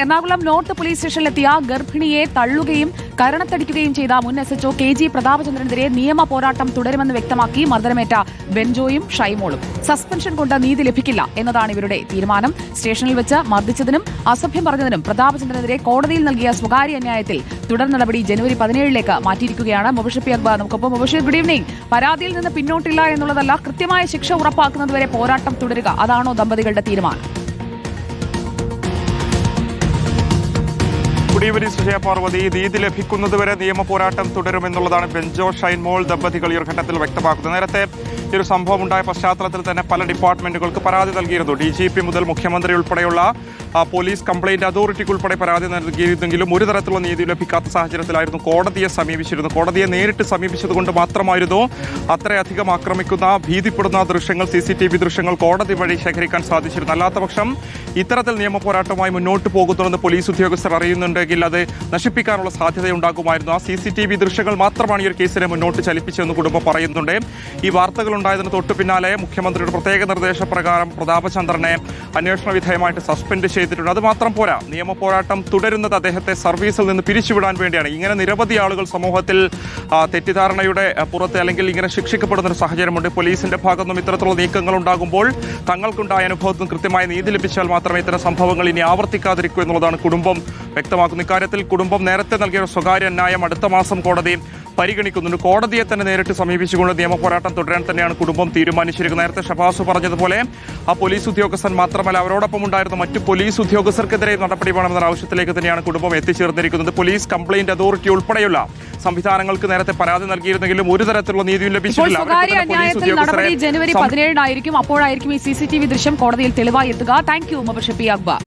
Ernakulam north police സ്റ്റേഷനിലെത്തിയ ഗർഭിണിയെ തള്ളുകയും കരണത്തടിക്കുകയും ചെയ്ത മുൻ എസ് എച്ച്ഒ കെ ജി പ്രതാപചന്ദ്രനെതിരെ നിയമ പോരാട്ടം തുടരുമെന്ന് വ്യക്തമാക്കി മർദ്ദനമേറ്റ ബെൻജോയും ഷൈമോളും. സസ്പെൻഷൻ കൊണ്ട് നീതി ലഭിക്കില്ല എന്നതാണ് ഇവരുടെ തീരുമാനം. സ്റ്റേഷനിൽ വെച്ച് മർദ്ദിച്ചതിനും അസഭ്യം പറഞ്ഞതിനും പ്രതാപചന്ദ്രനെതിരെ കോടതിയിൽ നൽകിയ സ്വകാര്യ അന്യായത്തിൽ തുടർ നടപടി ജനുവരി പതിനേഴിലേക്ക് മാറ്റിയിരിക്കുകയാണ് മുബഷിപ്പി അക്ബർ. നമുക്കൊപ്പം മുബഷിർ ഗുഡ് ഈവനിംഗ്. പരാതിയിൽ നിന്ന് പിന്നോട്ടില്ല എന്നുള്ളതല്ല കൃത്യമായ ശിക്ഷ ഉറപ്പാക്കുന്നതുവരെ പോരാട്ടം തുടരുക. അതാണോ ദമ്പതികളുടെ തീരുമാനം? ഈവനിംഗ് സുജയ പാർവതി നീതി ലഭിക്കുന്നതുവരെ നിയമ പോരാട്ടം തുടരുമെന്നുള്ളതാണ് ബെഞ്ചോ ഷൈൻമോൾ ദമ്പതികൾ ഈ ഘട്ടത്തിൽ വ്യക്തമാക്കുന്നത്. നേരത്തെ ഈ ഒരു സംഭവം ഉണ്ടായ പശ്ചാത്തലത്തിൽ തന്നെ പല ഡിപ്പാർട്ട്മെന്റുകൾക്ക് പരാതി നൽകിയിരുന്നു. ഡി ജി പി മുതൽ മുഖ്യമന്ത്രി ഉൾപ്പെടെയുള്ള പോലീസ് കംപ്ലൈന്റ് അതോറിറ്റിക്ക് ഉൾപ്പെടെ പരാതി നൽകിയിരുന്നെങ്കിലും ഒരു തരത്തിലുള്ള നീതി ലഭിക്കാത്ത സാഹചര്യത്തിലായിരുന്നു കോടതിയെ സമീപിച്ചിരുന്നു കോടതിയെ നേരിട്ട് സമീപിച്ചതുകൊണ്ട് മാത്രമായിരുന്നു അത്രയധികം ആക്രമിക്കുന്ന ഭീതിപ്പെടുന്ന ദൃശ്യങ്ങൾ സി സി ടി വി ദൃശ്യങ്ങൾ കോടതി വഴി ശേഖരിക്കാൻ സാധിച്ചിരുന്നു അല്ലാത്തപക്ഷം ഇത്തരത്തിൽ നിയമപോരാട്ടമായി മുന്നോട്ട് പോകുന്നുവെന്ന് പോലീസ് ഉദ്യോഗസ്ഥർ അറിയുന്നുണ്ടെങ്കിൽ അത് നശിപ്പിക്കാനുള്ള സാധ്യതയുണ്ടാകുമായിരുന്നു. ആ സി സി ടി വി ദൃശ്യങ്ങൾ മാത്രമാണ് ഈ ഒരു കേസിനെ മുന്നോട്ട് ചലിപ്പിച്ചതെന്ന് കുടുംബം പറയുന്നുണ്ട്. ഈ വാർത്തകൾ ഉണ്ടായതിന് തൊട്ടു പിന്നാലെ മുഖ്യമന്ത്രിയുടെ പ്രത്യേക നിർദ്ദേശപ്രകാരം പ്രതാപചന്ദ്രനെ അന്വേഷണ വിധേയമായിട്ട് സസ്പെൻഡ് ചെയ്തിട്ടുണ്ട്. അതുമാത്രം പോരാ നിയമ പോരാട്ടം തുടരുന്നത് അദ്ദേഹത്തെ സർവീസിൽ നിന്ന് പിരിച്ചുവിടാൻ വേണ്ടിയാണ്. ഇങ്ങനെ നിരവധി ആളുകൾ സമൂഹത്തിൽ തെറ്റിദ്ധാരണയുടെ പുറത്ത് അല്ലെങ്കിൽ ഇങ്ങനെ ശിക്ഷിക്കപ്പെടുന്ന ഒരു സാഹചര്യമുണ്ട്. പോലീസിന്റെ ഭാഗത്തുനിന്നും ഇത്തരത്തിലുള്ള നീക്കങ്ങൾ ഉണ്ടാകുമ്പോൾ തങ്ങൾക്കുണ്ടായ അനുഭവത്തിൽ കൃത്യമായ നീതി ലഭിച്ചാൽ മാത്രമേ ഇത്തരം സംഭവങ്ങൾ ഇനി ആവർത്തിക്കാതിരിക്കൂ എന്നുള്ളതാണ് കുടുംബം വ്യക്തമാക്കുന്ന ഇക്കാര്യത്തിൽ കുടുംബം നേരത്തെ നൽകിയ സ്വകാര്യ അന്യായം അടുത്ത മാസം കോടതി പരിഗണിക്കുന്നുണ്ട്. കോടതിയെ തന്നെ നേരിട്ട് സമീപിച്ചുകൊണ്ട് നിയമപോരാട്ടം തുടരാൻ തന്നെയാണ് കുടുംബം തീരുമാനിച്ചിരിക്കുന്നത്. നേരത്തെ ഷഫാസു പറഞ്ഞതുപോലെ ആ പോലീസ് ഉദ്യോഗസ്ഥൻ മാത്രമല്ല അവരോടൊപ്പം ഉണ്ടായിരുന്ന മറ്റു പോലീസ് ഉദ്യോഗസ്ഥർക്കെതിരെ നടപടി വേണമെന്ന ആവശ്യത്തിലേക്ക് തന്നെയാണ് കുടുംബം എത്തിച്ചേർന്നിരിക്കുന്നത്. പോലീസ് കംപ്ലയിന്റ് അതോറിറ്റി ഉൾപ്പെടെയുള്ള സംവിധാനങ്ങൾക്ക് നേരത്തെ പരാതി നൽകിയിരുന്നെങ്കിലും ഒരു തരത്തിലുള്ള നീതിയും ലഭിച്ചിട്ടില്ല. ജനുവരി പതിനേഴിനായിരിക്കും. അപ്പോഴായിരിക്കും ഈ സി സി ടി വി ദൃശ്യം കോടതിയിൽ തെളിവായി എത്തുക. Thank you Akbar.